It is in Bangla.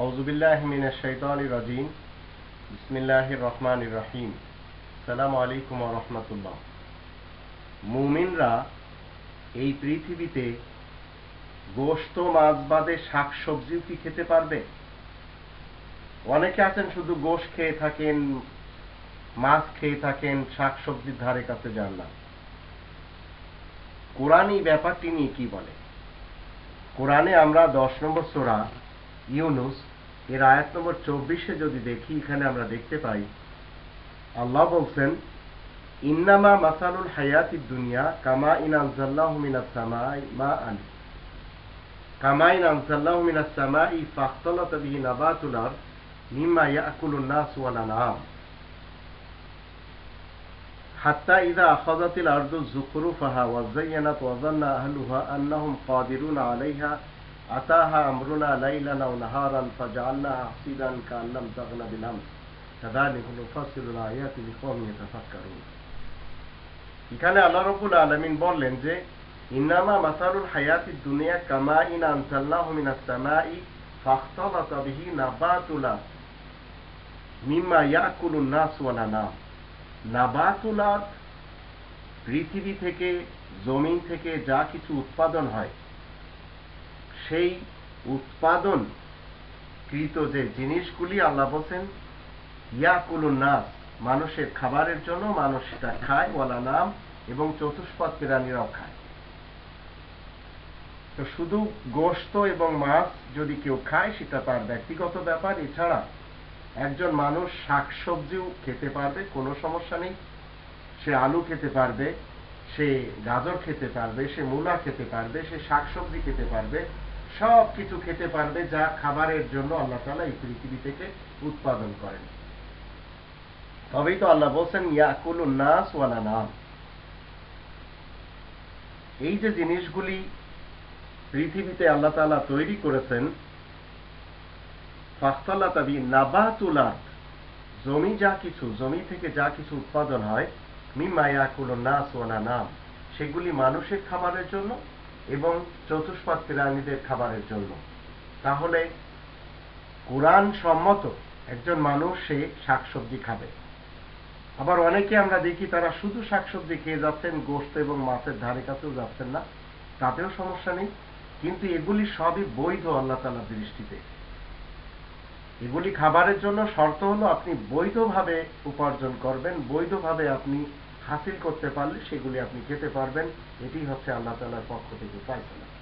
আউজুবিল্লাহ মিনাশ শাইতানির রাজিম। বিসমিল্লাহির রহমানির রহিম। সালাম আলাইকুম রাহমাতুল্লাহ। মুমিনরা এই পৃথিবীতে গোশত মাছ বাদে শাকসবজিও কি খেতে পারবে? অনেকে আছেন শুধু গোশ খেয়ে থাকেন, মাছ খেয়ে থাকেন, শাকসবজির ধারে কাছে যান না। কোরআন ব্যাপারটি নিয়ে কি বলে? কোরআনে আমরা দশ নম্বর সোরা ইউনুস এর আয়াত নম্বর চব্বিশে যদি দেখি এখানে আমরা দেখতে পাই আল্লাহ বলছেন ইন্নামা মাসালুল হায়াতি দুনিয়া কামা ইন আনজাল্লাহু মিনাস সামাই মা আন কামা ইন আনজাল্লাহু মিনাস সামাই ফাখতালাতা বিহি নাবাতুল আরদ মিম্মা ইয়াকুলুন নাস ওয়াল আনআম حتى إذا أخذت الأرض زخرفها وزينت وظن أهلها أنهم قادرون عليها أتاها أمرنا ليلا أو نهارا فجعلناها حصيدا كأن لم تغن بالأمس كذلك نفصل الآيات لقوم يتفكرون এখানে আল্লাহ রব্বুল আলমিন বললেন যে ইন্নামা মাসারুল হায়াতি দুনিয়া কামা ইন আনসাল্লাহু মিনাস সামাই ফাখতালাতা বিহি নাবাতুলা মিম্মা ইয়াকুলুন নাস ওয়াল আনাম নাবাতুলাত পৃথিবী থেকে জমিন থেকে যা কিছু উৎপাদন হয় সেই উৎপাদন কৃত যে জিনিসগুলি আল্লাহ বলছেন ইয়াকুলুন নাস, মানুষের খাবারের জন্য মানুষ সেটা খায়, ওয়ালা নাম, এবং চতুষ্পদ প্রাণীরাও খায়। তো শুধু গোশত এবং মাছ যদি কেউ খায়, সেটা তার ব্যক্তিগত ব্যাপার। এছাড়া একজন মানুষ শাকসবজিও খেতে পারবে, কোনো সমস্যা নেই। সে আলু খেতে পারবে, সে গাজর খেতে পারবে, সে মূলা খেতে পারবে, সে শাকসবজি খেতে পারবে। সব কিছু খেতে পারবে যা খাবারের জন্য আল্লাহ তালা এই পৃথিবী থেকে উৎপাদন করেন। তবেই তো আল্লাহ বলছেন, ইয়াকুল নাস ওয়ালা নাম। এই যে জিনিসগুলি পৃথিবীতে আল্লাহ তালা তৈরি করেছেন ফাস্তাল্লা তাবি নাবাতুলাত জমি যা কিছু, জমি থেকে যা কিছু উৎপাদন হয়, মিম্মা ইয়াকুল নাস ওয়ালা নাম, সেগুলি মানুষের খাবারের জন্য এবং চতুষ্পাদ প্রাণীদের খাবারের জন্য। তাহলে কোরআন সম্মত একজন মানুষ সে শাকসবজি খাবে। আবার অনেকে আমরা দেখি তারা শুধু শাকসবজি খেয়ে যাচ্ছেন গোস্ত এবং মাছের ধারে কাছেও যাচ্ছেন না, তাতেও সমস্যা নেই। কিন্তু এগুলি সবই বৈধ আল্লাহ তালার দৃষ্টিতে। এগুলি খাবারের জন্য শর্ত হলো আপনি বৈধভাবে উপার্জন করবেন, বৈধভাবে আপনি হাসিল করতে পারলে সেগুলি আপনি খেতে পারবেন। এটি হচ্ছে আল্লাহ তালার পক্ষ থেকে ফয়সলা।